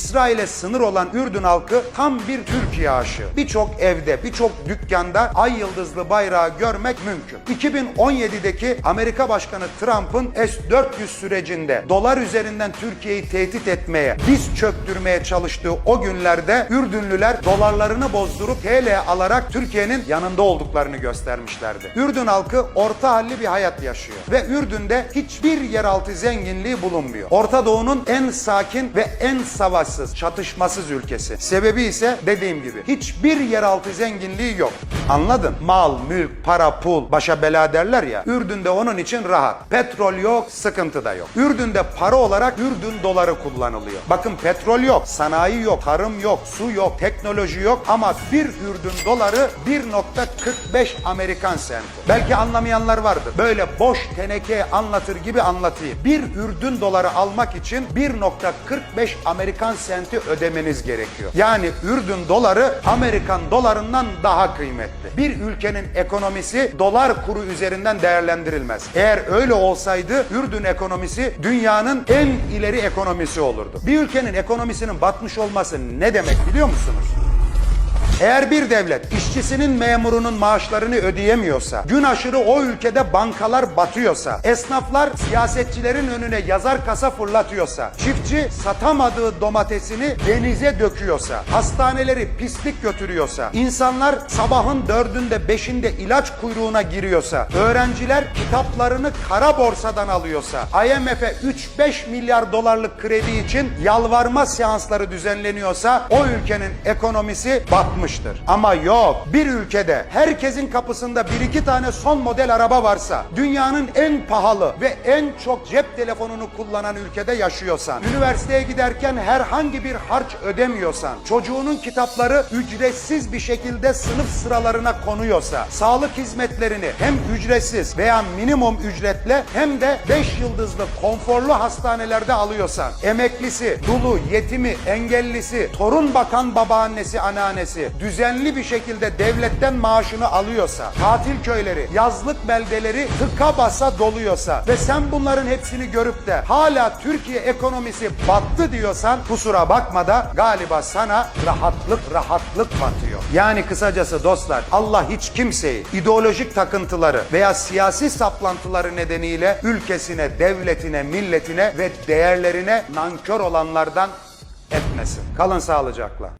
İsrail'e sınır olan Ürdün halkı tam bir Türkiye aşığı. Birçok evde, birçok dükkanda ay yıldızlı bayrağı görmek mümkün. 2017'deki Amerika Başkanı Trump'ın S-400 sürecinde dolar üzerinden Türkiye'yi tehdit etmeye, diz çöktürmeye çalıştığı o günlerde Ürdünlüler dolarlarını bozdurup TL alarak Türkiye'nin yanında olduklarını göstermişlerdi. Ürdün halkı orta halli bir hayat yaşıyor ve Ürdün'de hiçbir yeraltı zenginliği bulunmuyor. Orta Doğu'nun en sakin ve en savaşsız, çatışmasız ülkesi. Sebebi ise dediğim gibi hiçbir yeraltı zenginliği yok. Anladın? Mal, mülk, para, pul, başa bela derler ya. Ürdün'de onun için rahat. Petrol yok, sıkıntı da yok. Ürdün'de para olarak Ürdün doları kullanılıyor. Bakın petrol yok, sanayi yok, tarım yok, su yok, teknoloji yok ama bir Ürdün doları 1.45 Amerikan senti. Belki anlamayanlar vardır. Böyle boş teneke anlatır gibi anlatayım. Bir Ürdün doları almak için 1.45 Amerikan senti ödemeniz gerekiyor. Yani Ürdün doları Amerikan dolarından daha kıymetli. Bir ülkenin ekonomisi dolar kuru üzerinden değerlendirilmez. Eğer öyle olsaydı Ürdün ekonomisi dünyanın en ileri ekonomisi olurdu. Bir ülkenin ekonomisinin batmış olması ne demek biliyor musunuz? Eğer bir devlet işçisinin memurunun maaşlarını ödeyemiyorsa, gün aşırı o ülkede bankalar batıyorsa, esnaflar siyasetçilerin önüne yazar kasa fırlatıyorsa, çiftçi satamadığı domatesini denize döküyorsa, hastaneleri pislik götürüyorsa, insanlar sabahın dördünde beşinde ilaç kuyruğuna giriyorsa, öğrenciler kitaplarını kara borsadan alıyorsa, IMF'e 3-5 milyar dolarlık kredi için yalvarma seansları düzenleniyorsa o ülkenin ekonomisi batmıştır. Ama yok bir ülkede herkesin kapısında bir iki tane son model araba varsa, dünyanın en pahalı ve en çok cep telefonunu kullanan ülkede yaşıyorsan, üniversiteye giderken herhangi bir harç ödemiyorsan, çocuğunun kitapları ücretsiz bir şekilde sınıf sıralarına konuyorsa, sağlık hizmetlerini hem ücretsiz veya minimum ücretle hem de 5 yıldızlı konforlu hastanelerde alıyorsan, emeklisi, dulu, yetimi, engellisi, torun bakan babaannesi, anneannesi düzenli bir şekilde devletten maaşını alıyorsa, tatil köyleri, yazlık beldeleri tıka basa doluyorsa ve sen bunların hepsini görüp de hala Türkiye ekonomisi battı diyorsan kusura bakma da galiba sana rahatlık rahatlık batıyor. Yani kısacası dostlar Allah hiç kimseyi ideolojik takıntıları veya siyasi saplantıları nedeniyle ülkesine, devletine, milletine ve değerlerine nankör olanlardan etmesin. Kalın sağlıcakla.